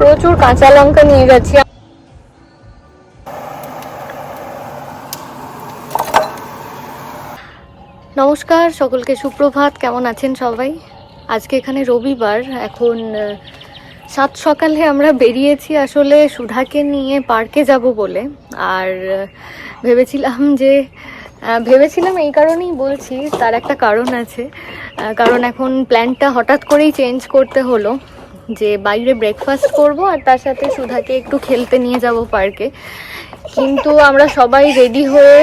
প্রচুর কাঁচা লঙ্কা নিয়ে গেছি। নমস্কার সকলকে, সুপ্রভাত, কেমন আছেন সবাই? আজকে এখানে রবিবার, এখন সাত সকালে আমরা বেরিয়েছি আসলে সুধাকে নিয়ে পার্কে যাব বলে। আর ভেবেছিলাম যে ভেবেছিলাম এই কারণেই বলছি, তার একটা কারণ আছে। কারণ এখন প্ল্যানটা হঠাৎ করেই চেঞ্জ করতে হলো। যে বাইরে ব্রেকফাস্ট করব আর তার সাথে সুধাকে একটু খেলতে নিয়ে যাব পার্কে কিন্তু আমরা সবাই রেডি হয়ে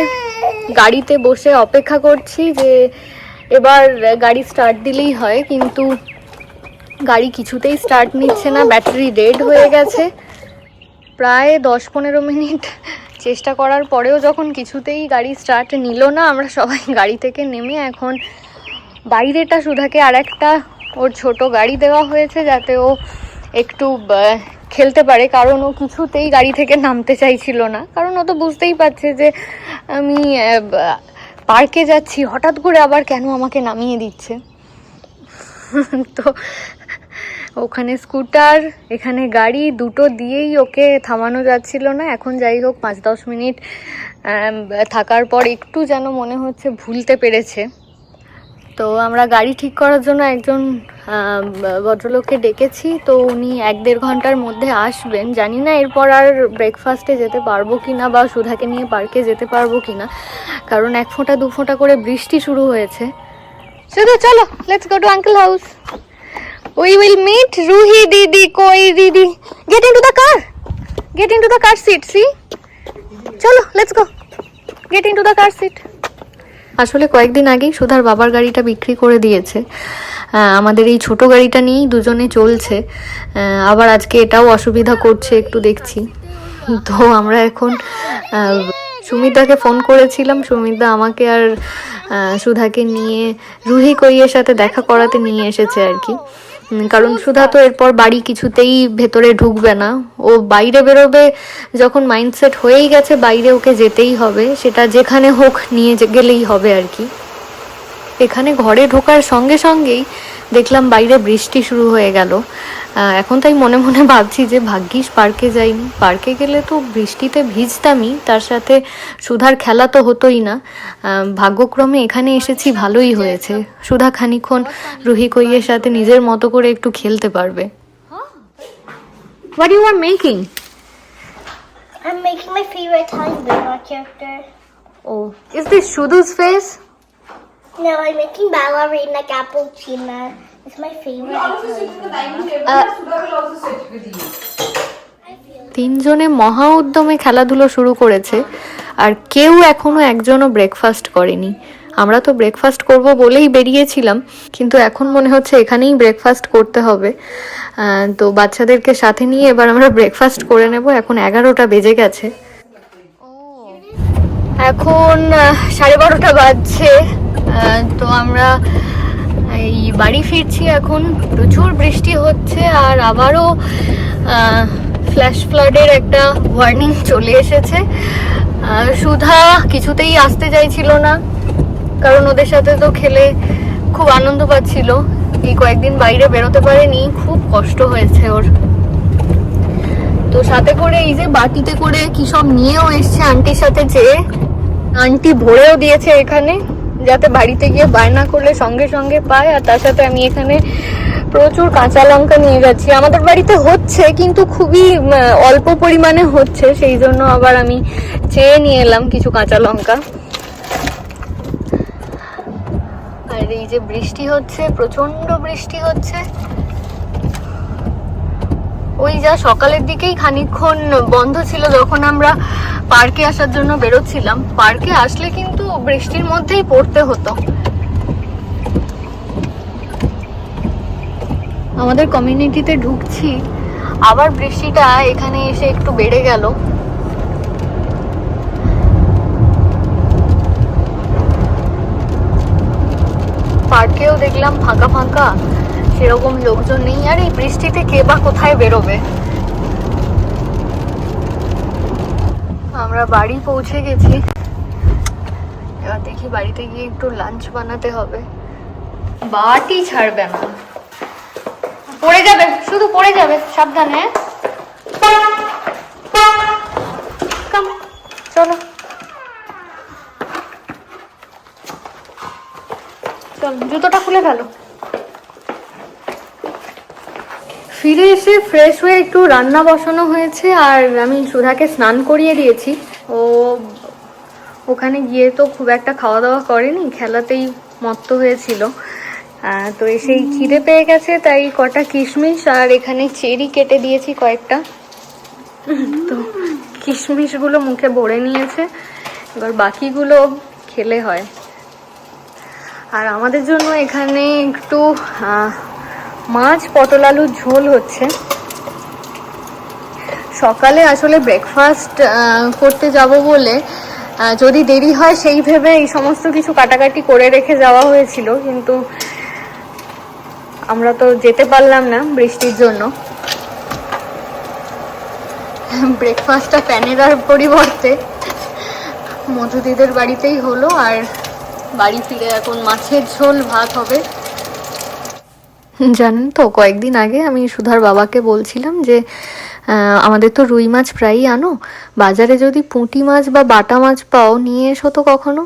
গাড়িতে বসে অপেক্ষা করছি যে এবার গাড়ি স্টার্ট দিলেই হয়, কিন্তু গাড়ি কিছুতেই স্টার্ট নিচ্ছে না ব্যাটারি ডেড হয়ে গেছে। প্রায় দশ পনেরো মিনিট চেষ্টা করার পরেও যখন কিছুতেই গাড়ি স্টার্ট নিল না, আমরা সবাই গাড়ি থেকে নেমে এখন বাইরেটা সুধাকে আর একটা ওর ছোট গাড়ি দেওয়া হয়েছে যাতে ও একটু খেলতে পারে, কারণ ও কিছুতেই গাড়ি থেকে নামতে চাইছিল না। কারণ ও তো বুঝতেই পারছে যে আমি পার্কে যাচ্ছি, হঠাৎ করে আবার কেন আমাকে নামিয়ে দিচ্ছে। তো ওখানে স্কুটার, এখানে গাড়ি, দুটো দিয়েই ওকে থামানো যাচ্ছিল না। এখন যাই হোক, পাঁচ দশ মিনিট থাকার পর একটু যেন মনে হচ্ছে ভুলতে পেরেছে। তো আমরা গাড়ি ঠিক করার জন্য একজন ভদ্রলোককে ডেকেছি। তো উনি এক দেড় ঘণ্টার মধ্যে আসবেন। জানি না এরপর আর ব্রেকফাস্টে যেতে পারব কি না বা সুধাকে নিয়ে পার্কে যেতে পারব কি না কারণ এক ফোঁটা, দু ফোঁটা করে বৃষ্টি শুরু হয়েছে। শুধু চলো let's go to uncle house we will meet Ruhi দিদি, কই দিদি। Get into the car get into the car seat see চলো let's go get into the car seat আসলে কয়েকদিন আগেই সুধার বাবার গাড়িটা বিক্রি করে দিয়েছে। আমাদের এই ছোট গাড়িটা নিয়েই দুজনে চলছে। আবার আজকে এটাও অসুবিধা করছে, একটু দেখছি। তো আমরা এখন সুমিতাকে ফোন করেছিলাম। সুমিতা আমাকে আর সুধাকে নিয়ে রুহি কইয়ের সাথে দেখা করাতে নিয়ে এসেছে আর কি। কারণ সুধা তো এরপর বাড়ি কিছুতেই ভেতরে ঢুকবে না। ও বাইরে বেরোবে যখন মাইন্ডসেট হয়েই গেছে বাইরে ওকে যেতেই হবে সেটা যেখানে হোক নিয়ে গেলেই হবে আর কি। এখানে ঘরে ঢোকার সঙ্গে সঙ্গেই দেখলাম বাইরে বৃষ্টি শুরু হয়ে গেল। এখন তাই মনে মনে ভাবছি যে ভাগ্যিস পার্কে যাইনি। পার্কে গেলে তো বৃষ্টিতে ভিজতামই তার সাথে সুধার খেলা তো হতোই না। ভাগ্যক্রমে এখানে এসেছি ভালোই হয়েছে। সুধা খানিক্ষণ রুহি কইয়ের সাথে নিজের মতো করে একটু খেলতে পারবে। What you are making I'm making my favorite Italian Bella character. Oh is this শুধুস face No, I'm making ballerina cappuccino. It's my favorite Italian. তিনজনে মহা উদ্যমে খেলাধুলো শুরু করেছে আর কেউ এখনও একজনও ব্রেকফাস্ট করেনি। আমরা তো ব্রেকফাস্ট করব বলেই বেরিয়েছিলাম কিন্তু এখন মনে হচ্ছে এখানেই ব্রেকফাস্ট করতে হবে। তো বাচ্চাদেরকে সাথে নিয়ে এবার আমরা ব্রেকফাস্ট করে নেব। এখন এগারোটা বেজে গেছে। এখন সাড়ে বারোটা বাজছে। তো আমরা এই বাড়ি ফিরছি এখন। প্রচুর বৃষ্টি হচ্ছে আর আবারও ফ্ল্যাশ ফ্লাডের একটা ওয়ার্নিং চলে এসেছে। সুধা কিছুতেই আসতে চাইছিল না, কারণ ওদের সাথে তো খেলে খুব আনন্দ পাচ্ছিল। এই কয়েকদিন বাইরে বেরোতে পারেনি, খুব কষ্ট হয়েছে ওর। তো সাথে করে এই যে বাটিতে করে কি সব নিয়েও এসছে আন্টির সাথে যেয়ে আন্টি ভরেও দিয়েছে এখানে। যাতে বাড়িতে গিয়ে বায়না করলে সঙ্গে সঙ্গে পায়, আর তার সাথে আমি এখানে প্রচুর কাঁচা লঙ্কা নিয়ে যাচ্ছি। আমাদের বাড়িতে হচ্ছে, কিন্তু খুবই অল্প পরিমাণে হচ্ছে, সেই জন্য আবার আমি চেয়ে নিয়ে এলাম কিছু কাঁচা লঙ্কা। আর এই যে বৃষ্টি হচ্ছে প্রচণ্ড বৃষ্টি হচ্ছে। ওই যা সকালের দিকেই খানিকক্ষণ বন্ধ ছিল, যখন আমরা পার্কে আসার জন্য বেরোচ্ছিলাম। পার্কে আসলে কিন্তু বৃষ্টির মধ্যেই পড়তে হতো। আমাদের কমিউনিটিতে ঢুকছি, আবার বৃষ্টিটা এখানে এসে একটু বেড়ে গেল। পার্কেও দেখলাম ফাঁকা ফাঁকা, সেরকম লোকজন নেই। আর এই বৃষ্টিতে কে বা কোথায় বেরোবে? আমরা বাড়ি পৌঁছে গেছি। এবার দেখি বাড়িতে গিয়ে একটু লাঞ্চ বানাতে হবে। বাটি ছাড়বে না। পড়ে যাবে, শুধু পড়ে যাবে, সাবধানে। হ্যাঁ চলো। চল, জুতোটা খুলে ফেলো। ফিরে এসে ফ্রেশ হয়ে একটু রান্না বসানো হয়েছে, আর আমি সুধাকে স্নান করিয়ে দিয়েছি। ও ওখানে গিয়ে তো খুব একটা খাওয়া দাওয়া করেনি খেলাতেই মত্ত হয়েছিল। তো এসেই খিদে পেয়ে গেছে তাই কটা কিশমিশ আর এখানে চেরি কেটে দিয়েছি কয়েকটা। তো কিশমিশগুলো মুখে ভরে নিয়েছে এবার বাকিগুলো খেলে হয়। আর আমাদের জন্য এখানে একটু আহ, মাছ পটল আলুর ঝোল হচ্ছে। সকালে আসলে ব্রেকফাস্ট করতে যাব বলে যদি দেরি হয়, সেই ভেবে এই সমস্ত কিছু কাটাকাটি করে রেখে যাওয়া হয়েছিল, কিন্তু আমরা তো যেতে পারলাম না বৃষ্টির জন্য। ব্রেকফাস্টটা প্যানেরার পরিবর্তে মধুদিদের বাড়িতেই হলো, আর বাড়ি ফিরে এখন মাছের ঝোল, ভাত হবে। জানেন তো, কয়েকদিন আগে আমি সুধার বাবাকে বলছিলাম যে আমাদের তো রুই মাছ প্রায়ই আনো। বাজারে যদি পুঁটি মাছ বা বাটা মাছ পাও, নিয়ে এসো তো কখনো।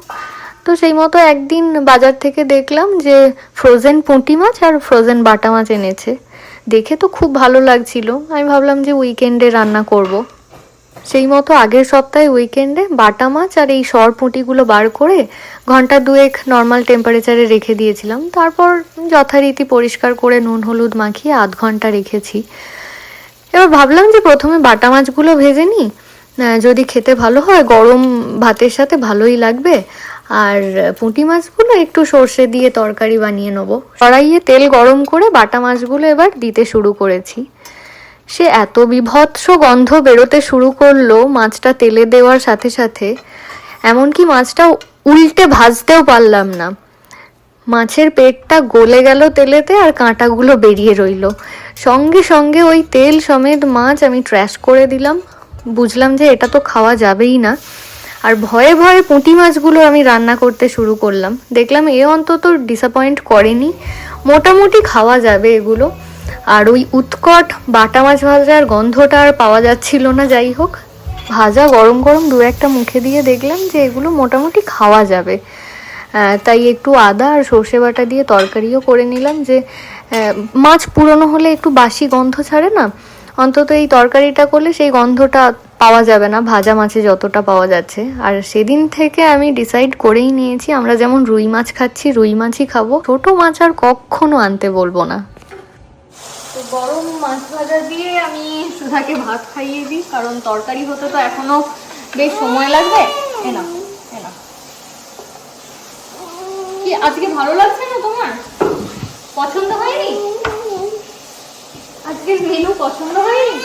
তো সেই মতো একদিন বাজার থেকে দেখলাম যে ফ্রোজেন পুঁটি মাছ আর ফ্রোজেন বাটা মাছ এনেছে। দেখে তো খুব ভালো লাগছিল। আমি ভাবলাম যে উইকেন্ডে রান্না করব। সেই মতো আগের সপ্তাহে উইকেন্ডে বাটা মাছ আর এই সর পুঁটিগুলো বার করে ঘণ্টা দুয়েক নর্মাল টেম্পারেচারে রেখে দিয়েছিলাম। তারপর যথারীতি পরিষ্কার করে নুন, হলুদ মাখিয়ে আধ ঘণ্টা রেখেছি। এবার ভাবলাম যে প্রথমে বাটা মাছগুলো ভেজে নিই। যদি খেতে ভালো হয়, গরম ভাতের সাথে ভালোই লাগবে। আর পুঁটি মাছগুলো একটু সর্ষে দিয়ে তরকারি বানিয়ে নেব। কড়াইয়ে তেল গরম করে বাটা মাছগুলো এবার দিতে শুরু করেছি। সে এত বিভৎস গন্ধ বেরোতে শুরু করল মাছটা তেলে দেওয়ার সাথে সাথে। এমনকি মাছটা উল্টে ভাজতেও পারলাম না। মাছের পেটটা গলে গেল তেলেতে আর কাঁটাগুলো বেরিয়ে রইল। সঙ্গে সঙ্গে ওই তেল সমেত মাছ আমি ট্র্যাশ করে দিলাম। বুঝলাম যে এটা তো খাওয়া যাবেই না। আর ভয়ে ভয়ে পুঁটি মাছগুলো আমি রান্না করতে শুরু করলাম। দেখলাম এ অন্তত ডিসঅ্যাপয়েন্ট করেনি। মোটামুটি খাওয়া যাবে এগুলো। আর ওই উৎকট বাটা মাছ ভাজার গন্ধটা আর পাওয়া যাচ্ছিল না, যাই হোক। ভাজা গরম গরম দু একটা মুখে দিয়ে দেখলাম যে এগুলো মোটামুটি খাওয়া যাবে। তাই একটু আদা আর সর্ষে বাটা দিয়ে তরকারিও করে নিলাম যে মাছ পুরনো হলে একটু বাসি গন্ধ ছাড়ে না। অন্তত এই তরকারিটা করলে সেই গন্ধটা পাওয়া যাবে না, ভাজা মাছে যতটা পাওয়া যাচ্ছে। আর সেদিন থেকে আমি ডিসাইড করেই নিয়েছি, আমরা যেমন রুই মাছ খাচ্ছি, রুই মাছই খাব। ছোট মাছ আর কখনো আনতে বলব না। তো গরম মাছ ভাজা দিয়ে আমি সুধাকে ভাত খাইয়ে দিই, কারণ তরকারি হতে তো এখনও বেশ সময় লাগবে। না কি, আজকে ভালো লাগছে না তোমার? পছন্দ হয়নি? আজকের মেনু পছন্দ হয়নি?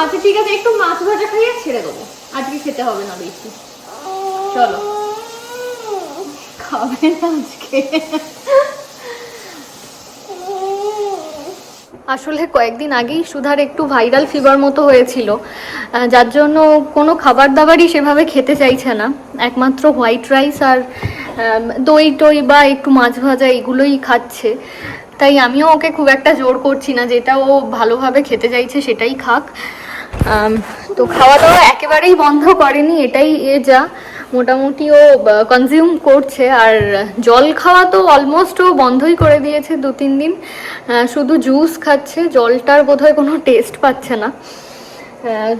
আচ্ছা ঠিক আছে, একটু মাছ ভাজা খাইয়ে ছেড়ে দেবো। আজকে খেতে হবে না বেশি। চলো। খাবে না আজকে। আসলে কয়েকদিন আগেই সুধার একটু ভাইরাল ফিভার মতো হয়েছিল। যার জন্য কোনো খাবার দাবারই সেভাবে খেতে চাইছে না। একমাত্র হোয়াইট রাইস আর দই টই বা একটু মাছ ভাজা এগুলোই খাচ্ছে। তাই আমিও ওকে খুব একটা জোর করছি না, যেটা ও ভালোভাবে খেতে চাইছে সেটাই খাক। তো খাওয়া দাওয়া একেবারেই বন্ধ করেনি, এটাই এ যা। মোটামুটি ও কনজিউম করছে। আর জল খাওয়া তো অলমোস্ট ও বন্ধই করে দিয়েছে দু, তিন দিন। শুধু জুস খাচ্ছে, জলটার বোধহয় কোনো টেস্ট পাচ্ছে না।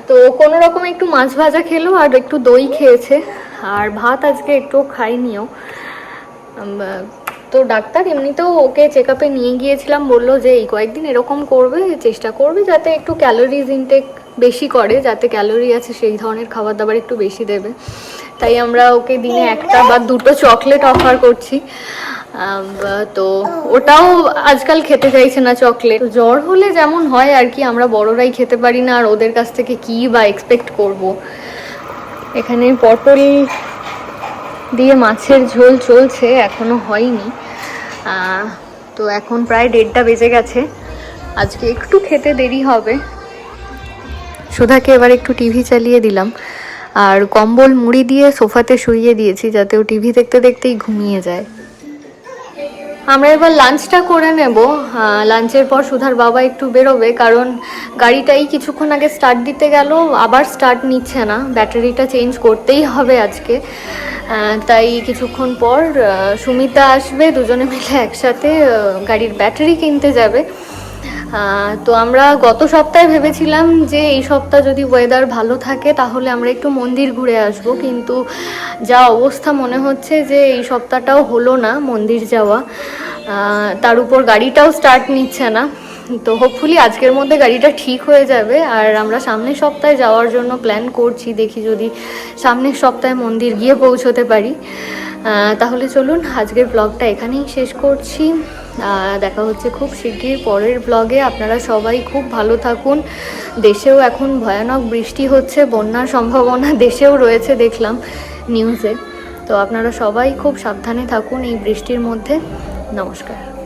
তো কোনো রকম একটু মাছ ভাজা খেলো আর একটু দই খেয়েছে। আর ভাত আজকে একটু খাইনিও। তো ডাক্তার এমনিতেও ওকে চেক আপে নিয়ে গিয়েছিলাম, বলল যে এই কয়েকদিন এরকম করবে, চেষ্টা করবে যাতে একটু ক্যালোরিজ ইনটেক বেশি করে, যাতে ক্যালোরি আছে সেই ধরনের খাবার দাবার একটু বেশি দেবে। তাই আমরা ওকে দিনে একটা বা দুটো চকলেট অফার করছি। তো ওটাও আজকাল খেতে চাইছে না চকলেট জ্বর হলে যেমন হয় আর কি, আমরা বড়রাই খেতে পারি না, আর ওদের কাছ থেকে কি বা এক্সপেক্ট করব? এখানে পটল দিয়ে মাছের ঝোল চলছে, এখনও হয়নি। তো এখন প্রায় দেড়টা বেজে গেছে। আজকে একটু খেতে দেরি হবে। সুধাকে এবার একটু টিভি চালিয়ে দিলাম। আর কম্বল মুড়ি দিয়ে সোফাতে শুইয়ে দিয়েছি যাতে ও টিভি দেখতে দেখতেই ঘুমিয়ে যায়। আমরা এবার লাঞ্চটা করে নেব। লাঞ্চের পর সুধার বাবা একটু বেরোবে কারণ গাড়িটাই কিছুক্ষণ আগে স্টার্ট দিতে গেল, আবার স্টার্ট নিচ্ছে না। ব্যাটারিটা চেঞ্জ করতেই হবে আজকে। তাই কিছুক্ষণ পর সুমিতা আসবে, দুজনে মিলে একসাথে গাড়ির ব্যাটারি কিনতে যাবে। তো আমরা গত সপ্তাহে ভেবেছিলাম যে এই সপ্তাহ যদি ওয়েদার ভালো থাকে, তাহলে আমরা একটু মন্দির ঘুরে আসব। কিন্তু যা অবস্থা মনে হচ্ছে যে এই সপ্তাহটাও হলো না মন্দির যাওয়া। তার উপর গাড়িটাও স্টার্ট নিচ্ছে না। তো হোপফুলি আজকের মধ্যে গাড়িটা ঠিক হয়ে যাবে। আর আমরা সামনের সপ্তাহে যাওয়ার জন্য প্ল্যান করছি, দেখি যদি সামনের সপ্তাহে মন্দির গিয়ে পৌঁছতে পারি। তাহলে চলুন আজকের ব্লগটা এখানেই শেষ করছি। দেখা হচ্ছে খুব শিগগির পরের ব্লগে আপনারা সবাই খুব ভালো থাকুন। দেশেও এখন ভয়ানক বৃষ্টি হচ্ছে, বন্যার সম্ভাবনা দেশেও রয়েছে দেখলাম নিউজে তো আপনারা সবাই খুব সাবধানে থাকুন এই বৃষ্টির মধ্যে। নমস্কার।